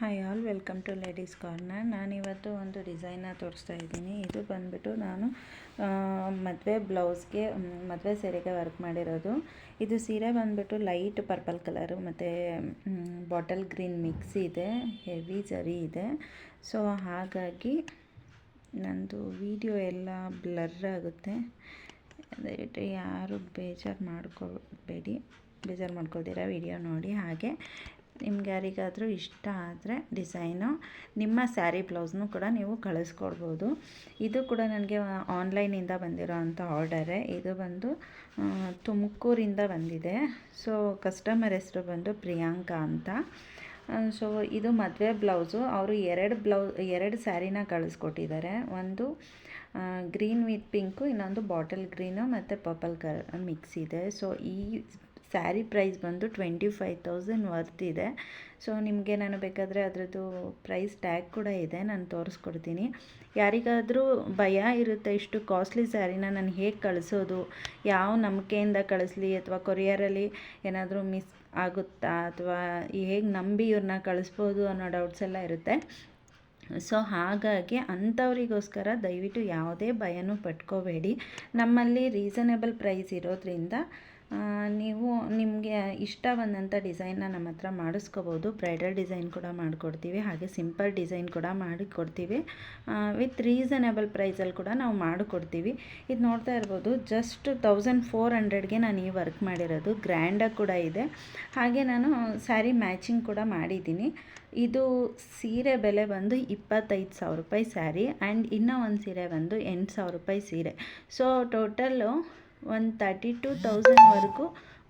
Hi all welcome to ladies corner ನಾನಿವತ್ತು ಒಂದು design ತೋರಿಸ್ತಾ ಇದ್ದೀನಿ. ಇದು ಬಂದುಬಿಟ್ಟು ನಾನು ಮದುವೆ ಬ್ಲೌಸ್ಗೆ ಮದುವೆ ಸೀರೆಗೆ ವರ್ಕ್ ಮಾಡಿರೋದು. ಇದು ಸೀರೆ ಬಂದುಬಿಟ್ಟು ಲೈಟ್ ಪರ್ಪಲ್ ಕಲರು ಮತ್ತು ಬಾಟಲ್ ಗ್ರೀನ್ ಮಿಕ್ಸ್ ಇದೆ ಹೆವಿ ಜರಿ ಇದೆ. ಸೊ ಹಾಗಾಗಿ ನಂದು ವಿಡಿಯೋ ಎಲ್ಲ ಬ್ಲರ್ ಆಗುತ್ತೆ. ದಯವಿಟ್ಟು ಯಾರು ಬೇಜಾರು ಮಾಡ್ಕೋಬೇಡಿ ಬೇಜಾರು ಮಾಡ್ಕೊಳ್ತೀರಾ ವಿಡಿಯೋ ನೋಡಿ. ಹಾಗೆ ನಿಮ್ಗೆ ಯಾರಿಗಾದರೂ ಇಷ್ಟ ಆದರೆ ಡಿಸೈನು, ನಿಮ್ಮ ಸ್ಯಾರಿ ಬ್ಲೌಸ್ನು ಕೂಡ ನೀವು ಕಳಿಸ್ಕೊಡ್ಬೋದು. ಇದು ಕೂಡ ನನಗೆ ಆನ್ಲೈನಿಂದ ಬಂದಿರೋ ಅಂಥ ಆರ್ಡರೇ. ಇದು ಬಂದು ತುಮಕೂರಿಂದ ಬಂದಿದೆ. ಸೊ, ಕಸ್ಟಮರ್ ಹೆಸರು ಬಂದು ಪ್ರಿಯಾಂಕಾ ಅಂತ. ಸೊ, ಇದು ಮದುವೆ ಬ್ಲೌಸು. ಅವರು ಎರಡು ಬ್ಲೌ, ಎರಡು ಸ್ಯಾರಿನ ಕಳಿಸ್ಕೊಟ್ಟಿದ್ದಾರೆ. ಒಂದು ಗ್ರೀನ್ ವಿತ್ ಪಿಂಕು, ಇನ್ನೊಂದು ಬಾಟಲ್ ಗ್ರೀನು ಮತ್ತು ಪರ್ಪಲ್ ಕಲರ್ ಮಿಕ್ಸ್ ಇದೆ. ಸೊ, ಈ ಸ್ಯಾರಿ ಪ್ರೈಸ್ ಬಂದು ಟ್ವೆಂಟಿ ಫೈವ್ ತೌಸಂಡ್ ವರ್ತ್ ಇದೆ. ಸೊ, ನಿಮಗೆ ನಾನು ಬೇಕಾದರೆ ಅದರದ್ದು ಪ್ರೈಸ್ ಟ್ಯಾಗ್ ಕೂಡ ಇದೆ, ನಾನು ತೋರಿಸ್ಕೊಡ್ತೀನಿ. ಯಾರಿಗಾದರೂ ಭಯ ಇರುತ್ತೆ ಇಷ್ಟು ಕಾಸ್ಟ್ಲಿ ಸ್ಯಾರಿನ ನಾನು ಹೇಗೆ ಕಳಿಸೋದು, ಯಾವ ನಂಬಿಕೆಯಿಂದ ಕಳಿಸ್ಲಿ ಅಥವಾ ಕೊರಿಯರಲ್ಲಿ ಏನಾದರೂ ಮಿಸ್ ಆಗುತ್ತಾ ಅಥವಾ ಹೇಗೆ ನಂಬಿ ಇವ್ರನ್ನ ಕಳಿಸ್ಬೋದು ಅನ್ನೋ ಡೌಟ್ಸ್ ಎಲ್ಲ ಇರುತ್ತೆ. ಸೊ, ಹಾಗಾಗಿ ಅಂಥವರಿಗೋಸ್ಕರ ದಯವಿಟ್ಟು ಯಾವುದೇ ಭಯನೂ ಪಟ್ಕೋಬೇಡಿ. ನಮ್ಮಲ್ಲಿ ರೀಸನೇಬಲ್ ಪ್ರೈಸ್ ಇರೋದ್ರಿಂದ ನೀವು ನಿಮಗೆ ಇಷ್ಟ ಬಂದಂಥ ಡಿಸೈನ್ನ ನಮ್ಮ ಹತ್ರ ಮಾಡಿಸ್ಕೋಬೋದು. ಬ್ರೈಡಲ್ ಡಿಸೈನ್ ಕೂಡ ಮಾಡಿಕೊಡ್ತೀವಿ, ಹಾಗೆ ಸಿಂಪಲ್ ಡಿಸೈನ್ ಕೂಡ ಮಾಡಿಕೊಡ್ತೀವಿ. ವಿತ್ ರೀಸನೇಬಲ್ ಪ್ರೈಸಲ್ಲಿ ಕೂಡ ನಾವು ಮಾಡಿಕೊಡ್ತೀವಿ. ಇದು ನೋಡ್ತಾ ಇರ್ಬೋದು, ಜಸ್ಟ್ ತೌಸಂಡ್ ಫೋರ್ ಹಂಡ್ರೆಡ್ಗೆ ನಾನು ಈ ವರ್ಕ್ ಮಾಡಿರೋದು. ಗ್ರ್ಯಾಂಡಾಗಿ ಕೂಡ ಇದೆ. ಹಾಗೆ ನಾನು ಸ್ಯಾರಿ ಮ್ಯಾಚಿಂಗ್ ಕೂಡ ಮಾಡಿದ್ದೀನಿ. ಇದು ಸೀರೆ ಬೆಲೆ ಬಂದು ಇಪ್ಪತ್ತೈದು ಸಾವಿರ ರೂಪಾಯಿ ಸ್ಯಾರಿ ಆ್ಯಂಡ್ ಇನ್ನೂ ಒಂದು ಸೀರೆ ಬಂದು ಎಂಟು ಸಾವಿರ ರೂಪಾಯಿ ಸೀರೆ. ಸೊ ಟೋಟಲ್ಲು ಒಂದು ತರ್ಟಿ ಟು ತೌಸಂಡ್ವರೆಗೂ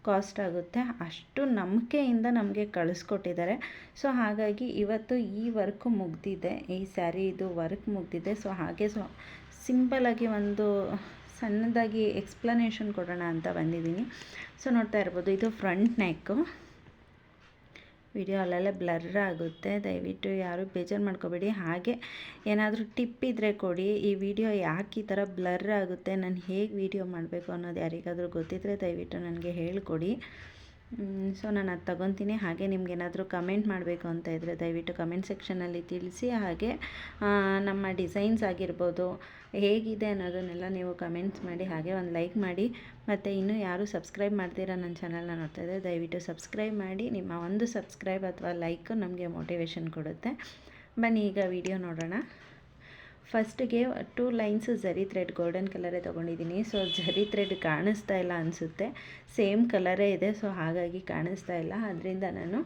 ಕಾಸ್ಟ್ ಆಗುತ್ತೆ. ಅಷ್ಟು ನಂಬಿಕೆಯಿಂದ ನಮಗೆ ಕಳಿಸ್ಕೊಟ್ಟಿದ್ದಾರೆ. ಸೊ ಹಾಗಾಗಿ ಇವತ್ತು ಈ ವರ್ಕ್ ಮುಗ್ದಿದೆ. ಈ ಸ್ಯಾರಿ ಇದು ವರ್ಕ್ ಮುಗ್ದಿದೆ. ಸೊ ಹಾಗೆ ಸೊ ಸಿಂಪಲಾಗಿ ಒಂದು ಸಣ್ಣದಾಗಿ ಎಕ್ಸ್ಪ್ಲನೇಷನ್ ಕೊಡೋಣ ಅಂತ ಬಂದಿದ್ದೀನಿ. ಸೊ ನೋಡ್ತಾ ಇರ್ಬೋದು, ಇದು ಫ್ರಂಟ್ ನೆಕ್ಕು ವಿಡಿಯೋ ಅಲ್ಲೆಲ್ಲ ಬ್ಲರ್ ಆಗುತ್ತೆ, ದಯವಿಟ್ಟು ಯಾರು ಬೇಜಾರು ಮಾಡ್ಕೋಬೇಡಿ. ಹಾಗೆ ಏನಾದರೂ ಟಿಪ್ ಇದ್ದರೆ ಕೊಡಿ, ಈ ವಿಡಿಯೋ ಯಾಕೆ ಈ ಥರ ಬ್ಲರ್ ಆಗುತ್ತೆ, ನಾನು ಹೇಗೆ ವಿಡಿಯೋ ಮಾಡಬೇಕು ಅನ್ನೋದು ಯಾರಿಗಾದರೂ ಗೊತ್ತಿದ್ದರೆ ದಯವಿಟ್ಟು ನನಗೆ ಹೇಳಿಕೊಡಿ. ಸೊ ನಾನು ಅದು ತಗೊತೀನಿ. ಹಾಗೆ ನಿಮ್ಗೆ ಏನಾದರೂ ಕಮೆಂಟ್ ಮಾಡಬೇಕು ಅಂತ ಇದ್ದರೆ ದಯವಿಟ್ಟು ಕಮೆಂಟ್ ಸೆಕ್ಷನಲ್ಲಿ ತಿಳಿಸಿ. ಹಾಗೆ ನಮ್ಮ ಡಿಸೈನ್ಸ್ ಆಗಿರ್ಬೋದು ಹೇಗಿದೆ ಅನ್ನೋದನ್ನೆಲ್ಲ ನೀವು ಕಮೆಂಟ್ಸ್ ಮಾಡಿ, ಹಾಗೆ ಒಂದು ಲೈಕ್ ಮಾಡಿ. ಮತ್ತು ಇನ್ನೂ ಯಾರು ಸಬ್ಸ್ಕ್ರೈಬ್ ಮಾಡ್ತೀರಾ ನನ್ನ ಚಾನಲ್ನ ನೋಡ್ತಾ ಇದ್ದರೆ ದಯವಿಟ್ಟು ಸಬ್ಸ್ಕ್ರೈಬ್ ಮಾಡಿ. ನಿಮ್ಮ ಒಂದು ಸಬ್ಸ್ಕ್ರೈಬ್ ಅಥವಾ ಲೈಕು ನಮಗೆ ಮೋಟಿವೇಶನ್ ಕೊಡುತ್ತೆ. ಬನ್ನಿ, ಈಗ ವಿಡಿಯೋ ನೋಡೋಣ. ಫಸ್ಟಿಗೆ ಟೂ ಲೈನ್ಸು ಜರಿ ಥ್ರೆಡ್ ಗೋಲ್ಡನ್ ಕಲರೇ ತೊಗೊಂಡಿದ್ದೀನಿ ಸೊ ಜರಿ ಥ್ರೆಡ್ ಕಾಣಿಸ್ತಾ ಇಲ್ಲ ಅನಿಸುತ್ತೆ. ಸೇಮ್ ಕಲರೇ ಇದೆ ಸೊ ಹಾಗಾಗಿ ಕಾಣಿಸ್ತಾ ಇಲ್ಲ. ಅದರಿಂದ ನಾನು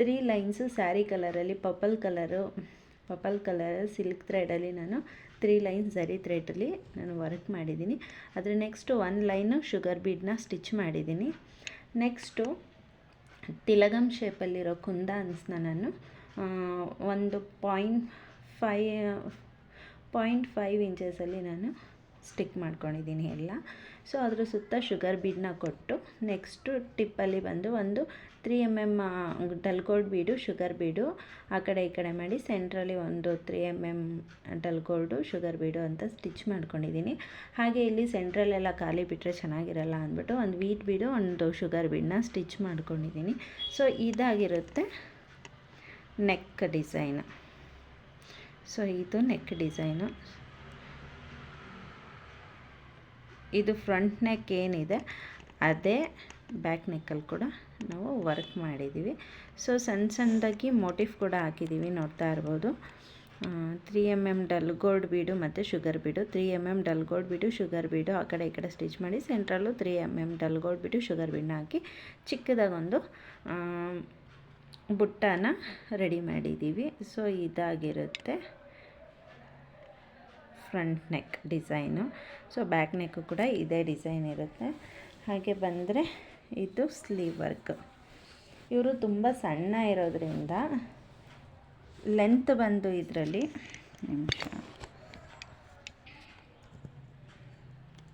ತ್ರೀ ಲೈನ್ಸು ಸ್ಯಾರಿ ಕಲರಲ್ಲಿ purple colour purple colour silk ಥ್ರೆಡಲ್ಲಿ ನಾನು ತ್ರೀ ಲೈನ್ಸ್ ಜರಿ ಥ್ರೆಡಲ್ಲಿ ನಾನು ವರ್ಕ್ ಮಾಡಿದ್ದೀನಿ ಅದರ ನೆಕ್ಸ್ಟು ಒನ್ ಲೈನು ಶುಗರ್ ಬೀಡನ್ನ ಸ್ಟಿಚ್ ಮಾಡಿದ್ದೀನಿ ನೆಕ್ಸ್ಟು ತಿಲಗಂ ಶೇಪಲ್ಲಿರೋ ಕುಂದ ಅನ್ಸ್ನ ನಾನು ಒಂದು ಪಾಯಿಂಟ್ ಫೈ ಪಾಯಿಂಟ್ ಫೈವ್ ಇಂಚಸಲ್ಲಿ ನಾನು ಸ್ಟಿಕ್ ಮಾಡ್ಕೊಂಡಿದ್ದೀನಿ ಎಲ್ಲ. ಸೊ ಅದರ ಸುತ್ತ ಶುಗರ್ ಬೀಡನ್ನ ಕೊಟ್ಟು ನೆಕ್ಸ್ಟು ಟಿಪ್ಪಲ್ಲಿ ಬಂದು ಒಂದು three M M dull gold bead sugar bead ಆ ಕಡೆ ಈ ಕಡೆ ಮಾಡಿ ಸೆಂಟ್ರಲ್ಲಿ ಒಂದು three M M dull gold sugar bead ಅಂತ ಸ್ಟಿಚ್ ಮಾಡ್ಕೊಂಡಿದ್ದೀನಿ. ಹಾಗೆ ಇಲ್ಲಿ ಸೆಂಟ್ರಲ್ಲೆಲ್ಲ ಖಾಲಿ ಬಿಟ್ಟರೆ ಚೆನ್ನಾಗಿರಲ್ಲ ಅಂದ್ಬಿಟ್ಟು ಒಂದು ವೀಟ್ ಬೀಡು ಒಂದು ಶುಗರ್ ಬೀಡನ್ನ ಸ್ಟಿಚ್ ಮಾಡ್ಕೊಂಡಿದ್ದೀನಿ. ಸೊ ಇದಾಗಿರುತ್ತೆ ನೆಕ್ ಡಿಸೈನ್ ಸೊ ಇದು ನೆಕ್ ಡಿಸೈನು ಇದು ಫ್ರಂಟ್ ನೆಕ್ ಏನಿದೆ, ಅದೇ ಬ್ಯಾಕ್ ನೆಕ್ಕಲ್ಲಿ ಕೂಡ ನಾವು ವರ್ಕ್ ಮಾಡಿದ್ದೀವಿ ಸೊ ಸಣ್ಣ ಸಣ್ಣದಾಗಿ ಮೋಟಿಫ್ ಕೂಡ ಹಾಕಿದ್ದೀವಿ ನೋಡ್ತಾ ಇರ್ಬೋದು. Three M M dull gold bead ಮತ್ತು sugar bead three M M dull gold bead sugar bead ಆ ಕಡೆ ಈ ಕಡೆ ಸ್ಟಿಚ್ ಮಾಡಿ central three M M dull gold bead sugar ಬೀಡನ್ನ ಹಾಕಿ ಚಿಕ್ಕದಾಗೊಂದು ಬುಟ್ಟಾನ ರೆಡಿ ಮಾಡಿದ್ದೀವಿ ಸೊ ಇದಾಗಿರುತ್ತೆ. Front neck design. So, back neck ಕೂಡ ಇದೇ ಡಿಸೈನ್ ಇರುತ್ತೆ. ಹಾಗೆ ಬಂದರೆ ಇದು ಸ್ಲೀವ್ ವರ್ಕ್. ಇವರು ತುಂಬ ಸಣ್ಣ ಇರೋದ್ರಿಂದ ಲೆಂತ್ ಬಂದು ಇದರಲ್ಲಿ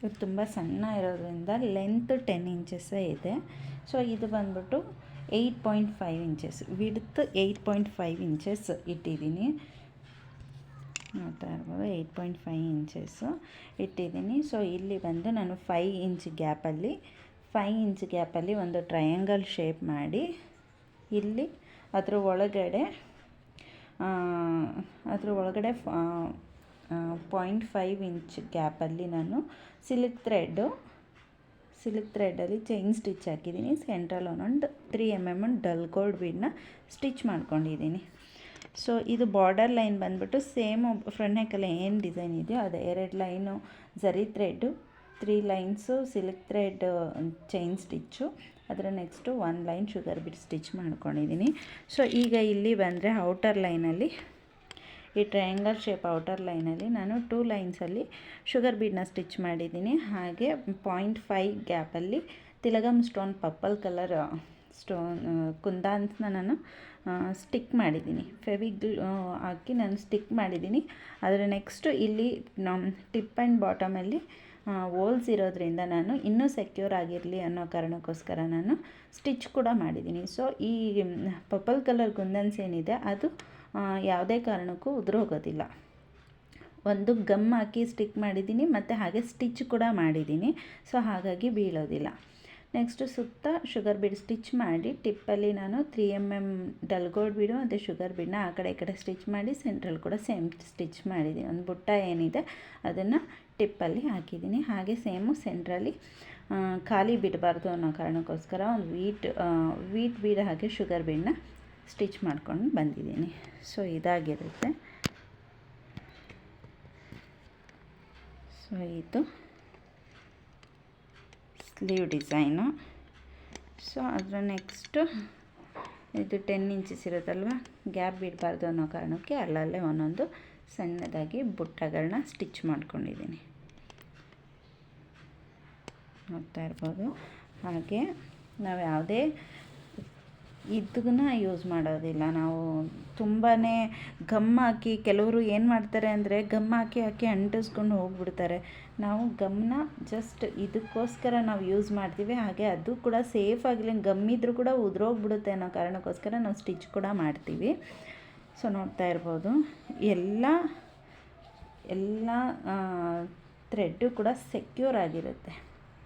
ಇವ್ರು ತುಂಬ ಸಣ್ಣ ಇರೋದ್ರಿಂದ ಲೆಂತ್ ಟೆನ್ ಇಂಚಸ್ಸೇ ಇದೆ. ಸೊ, ಇದು ಬಂದ್ಬಿಟ್ಟು eight point five inches. Width eight point five inches ಇಟ್ಟಿದ್ದೀನಿ. ನೋಡ್ತಾ ಇರ್ಬೋದು ಏಯ್ಟ್ ಪಾಯಿಂಟ್ ಫೈವ್ ಇಂಚಸ್ಸು ಇಟ್ಟಿದ್ದೀನಿ. ಸೊ ಇಲ್ಲಿ ಬಂದು ನಾನು ಫೈ ಇಂಚ್ ಗ್ಯಾಪಲ್ಲಿ ಫೈ ಇಂಚ್ ಗ್ಯಾಪಲ್ಲಿ ಒಂದು ಟ್ರಯಾಂಗಲ್ ಶೇಪ್ ಮಾಡಿ, ಇಲ್ಲಿ ಅದರ ಒಳಗಡೆ ಅದ್ರ ಒಳಗಡೆ ಪಾಯಿಂಟ್ ಫೈವ್ ಇಂಚ್ ಗ್ಯಾಪಲ್ಲಿ ನಾನು ಸಿಲ್ಕ್ ಥ್ರೆಡ್ಡು ಸಿಲ್ಕ್ ಥ್ರೆಡ್ಡಲ್ಲಿ ಚೈನ್ ಸ್ಟಿಚ್ ಹಾಕಿದ್ದೀನಿ. ಸೆಂಟ್ರಲ್ ಒಂದೊಂದು three M M dull gold ಬೀಡನ್ನ ಸ್ಟಿಚ್ ಮಾಡ್ಕೊಂಡಿದ್ದೀನಿ. ಸೊ ಇದು ಬಾರ್ಡರ್ ಲೈನ್ ಬಂದ್ಬಿಟ್ಟು ಸೇಮ್ ಫ್ರಂಟ್ ನೆಕ್ಕಲ್ಲಿ ಏನು ಡಿಸೈನ್ ಇದೆಯೋ ಅದು ಎರಡು ಲೈನು ಝರಿ thread three lines silk thread chain stitch ಅದರ next one line sugar bead stitch ಮಾಡ್ಕೊಂಡಿದ್ದೀನಿ ಸೊ ಈಗ ಇಲ್ಲಿ ಬಂದರೆ ಔಟರ್ ಲೈನಲ್ಲಿ ಈ ಟ್ರಯಾಂಗಲ್ ಶೇಪ್ ಔಟರ್ ಲೈನಲ್ಲಿ ನಾನು ಟೂ ಲೈನ್ಸಲ್ಲಿ ಶುಗರ್ ಬೀಡನ್ನ ಸ್ಟಿಚ್ ಮಾಡಿದ್ದೀನಿ ಹಾಗೆ ಪಾಯಿಂಟ್ ಫೈ ಗ್ಯಾಪಲ್ಲಿ ತಿಲಗಮ್ ಸ್ಟೋನ್ ಪರ್ಪಲ್ ಕಲರ್ ಸ್ಟೋನ್ ಕುಂದಾನ್ಸ್ನ ನಾನು ಸ್ಟಿಕ್ ಮಾಡಿದ್ದೀನಿ. ಫೆವಿಗ್ಲ್ ಹಾಕಿ ನಾನು ಸ್ಟಿಕ್ ಮಾಡಿದ್ದೀನಿ. ಅದರ ನೆಕ್ಸ್ಟು ಇಲ್ಲಿ ನಮ್ಮ ಟಿಪ್ ಆ್ಯಂಡ್ ಬಾಟಮಲ್ಲಿ ಹೋಲ್ಸ್ ಇರೋದ್ರಿಂದ ನಾನು ಇನ್ನೂ ಸೆಕ್ಯೂರ್ ಆಗಿರಲಿ ಅನ್ನೋ ಕಾರಣಕ್ಕೋಸ್ಕರ ನಾನು ಸ್ಟಿಚ್ ಕೂಡ ಮಾಡಿದ್ದೀನಿ. ಸೊ ಈ ಪರ್ಪಲ್ ಕಲರ್ ಗುಂದನ್ಸ್ ಏನಿದೆ, ಅದು ಯಾವುದೇ ಕಾರಣಕ್ಕೂ ಉದುರೋಗೋದಿಲ್ಲ. ಒಂದು ಗಮ್ ಹಾಕಿ ಸ್ಟಿಕ್ ಮಾಡಿದ್ದೀನಿ, ಮತ್ತು ಹಾಗೆ ಸ್ಟಿಚ್ ಕೂಡ ಮಾಡಿದ್ದೀನಿ. ಸೊ ಹಾಗಾಗಿ ಬೀಳೋದಿಲ್ಲ. ನೆಕ್ಸ್ಟು ಸುತ್ತ ಶುಗರ್ ಬೀಡ್ ಸ್ಟಿಚ್ ಮಾಡಿ, ಟಿಪ್ಪಲ್ಲಿ ನಾನು three M M dull gold bead ಮತ್ತು ಶುಗರ್ ಬೀಡನ್ನ ಆ ಕಡೆ ಈ ಕಡೆ ಸ್ಟಿಚ್ ಮಾಡಿ ಸೆಂಟ್ರಲ್ ಕೂಡ ಸೇಮ್ ಸ್ಟಿಚ್ ಮಾಡಿದ್ದೀನಿ ಒಂದು ಬುಟ್ಟ ಏನಿದೆ, ಅದನ್ನು ಟಿಪ್ಪಲ್ಲಿ ಹಾಕಿದ್ದೀನಿ. ಹಾಗೆ ಸೇಮು ಸೆಂಟ್ರಲ್ಲಿ ಖಾಲಿ ಬಿಡಬಾರ್ದು ಅನ್ನೋ ಕಾರಣಕ್ಕೋಸ್ಕರ ಒಂದು ವೀಟ್ ವೀಟ್ ಬೀಡ ಹಾಗೆ ಶುಗರ್ ಬೀಡನ್ನ ಸ್ಟಿಚ್ ಮಾಡ್ಕೊಂಡು ಬಂದಿದ್ದೀನಿ. ಸೊ ಇದಾಗಿರುತ್ತೆ. ಸೊ ಇದು. ಸ್ಲೀವ್ ಡಿಸೈನು ಸೊ ಅದರ ನೆಕ್ಸ್ಟು ಇದು ಟೆನ್ ಇಂಚಸ್ ಇರುತ್ತಲ್ವ? ಗ್ಯಾಪ್ ಬಿಡಬಾರ್ದು ಅನ್ನೋ ಕಾರಣಕ್ಕೆ ಅಲ್ಲಲ್ಲೇ ಒಂದೊಂದು ಸಣ್ಣದಾಗಿ ಬುಟ್ಟಗಳನ್ನ ಸ್ಟಿಚ್ ಮಾಡ್ಕೊಂಡಿದ್ದೀನಿ. ನೋಡ್ತಾ ಇರ್ಬೋದು. ಹಾಗೆ ನಾವು ಯಾವುದೇ ಇದನ್ನ ಯೂಸ್ ಮಾಡೋದಿಲ್ಲ. ನಾವು ತುಂಬಾ ಗಮ್ ಹಾಕಿ ಕೆಲವರು ಏನು ಮಾಡ್ತಾರೆ ಅಂದರೆ ಗಮ್ ಹಾಕಿ ಹಾಕಿ ಅಂಟಿಸ್ಕೊಂಡು ಹೋಗ್ಬಿಡ್ತಾರೆ. ನಾವು ಗಮ್ನ ಜಸ್ಟ್ ಇದಕ್ಕೋಸ್ಕರ ನಾವು ಯೂಸ್ ಮಾಡ್ತೀವಿ. ಹಾಗೆ ಅದು ಕೂಡ ಸೇಫ್ ಆಗಲಿ ಗಮ್ ಇದ್ದರೂ ಕೂಡ ಉದುರೋಗ್ಬಿಡುತ್ತೆ ಅನ್ನೋ ಕಾರಣಕ್ಕೋಸ್ಕರ ನಾವು ಸ್ಟಿಚ್ ಕೂಡ ಮಾಡ್ತೀವಿ. ಸೊ ನೋಡ್ತಾ ಇರ್ಬೋದು. ಎಲ್ಲ ಎಲ್ಲ ಥ್ರೆಡ್ಡು ಕೂಡ ಸೆಕ್ಯೂರ್ ಆಗಿರುತ್ತೆ.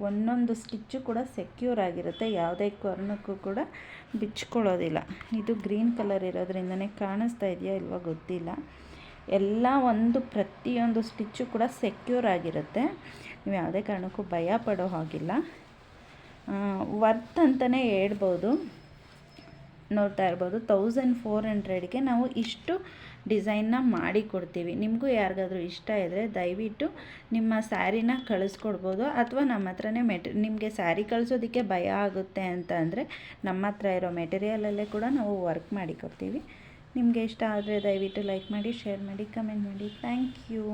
ಒಂದೊಂದು ಸ್ಟಿಚ್ಚು ಕೂಡ ಸೆಕ್ಯೂರ್ ಆಗಿರುತ್ತೆ. ಯಾವುದೇ ಕಾರಣಕ್ಕೂ ಕೂಡ ಬಿಚ್ಕೊಳ್ಳೋದಿಲ್ಲ. ಇದು ಗ್ರೀನ್ ಕಲರ್ ಇರೋದ್ರಿಂದನೇ ಕಾಣಿಸ್ತಾ ಇದೆಯಾ ಇಲ್ವಾ ಗೊತ್ತಿಲ್ಲ. ಎಲ್ಲ ಒಂದು ಪ್ರತಿಯೊಂದು ಸ್ಟಿಚ್ಚು ಕೂಡ ಸೆಕ್ಯೂರ್ ಆಗಿರುತ್ತೆ. ನೀವು ಯಾವುದೇ ಕಾರಣಕ್ಕೂ ಭಯ ಪಡೋ ಹಾಗಿಲ್ಲ. ವರ್ತ್ ಅಂತಲೇ ಹೇಳ್ಬೋದು. ನೋಡ್ತಾ ಇರ್ಬೋದು, ತೌಸಂಡ್ ಫೋರ್ ಹಂಡ್ರೆಡ್ಗೆ ನಾವು ಇಷ್ಟು ಡಿಸೈನ್ನ ಮಾಡಿ ಕೊಡ್ತೀವಿ. ನಿಮಗೂ ಯಾರಿಗಾದ್ರೂ ಇಷ್ಟ ಇದ್ದರೆ ದಯವಿಟ್ಟು ನಿಮ್ಮ ಸ್ಯಾರಿನ ಕಳಿಸ್ಕೊಡ್ಬೋದು. ಅಥವಾ ನಮ್ಮ ಹತ್ರನೇ ಮೆಟ್, ನಿಮಗೆ ಸ್ಯಾರಿ ಕಳಿಸೋದಕ್ಕೆ ಭಯ ಆಗುತ್ತೆ ಅಂತ ಅಂದರೆ ನಮ್ಮ ಹತ್ರ ಇರೋ ಮೆಟೀರಿಯಲಲ್ಲೇ ಕೂಡ ನಾವು ವರ್ಕ್ ಮಾಡಿ ಕೊಡ್ತೀವಿ. ನಿಮಗೆ ಇಷ್ಟ ಆದರೆ ದಯವಿಟ್ಟು ಲೈಕ್ ಮಾಡಿ, ಶೇರ್ ಮಾಡಿ, ಕಮೆಂಟ್ ಮಾಡಿ. Thank you.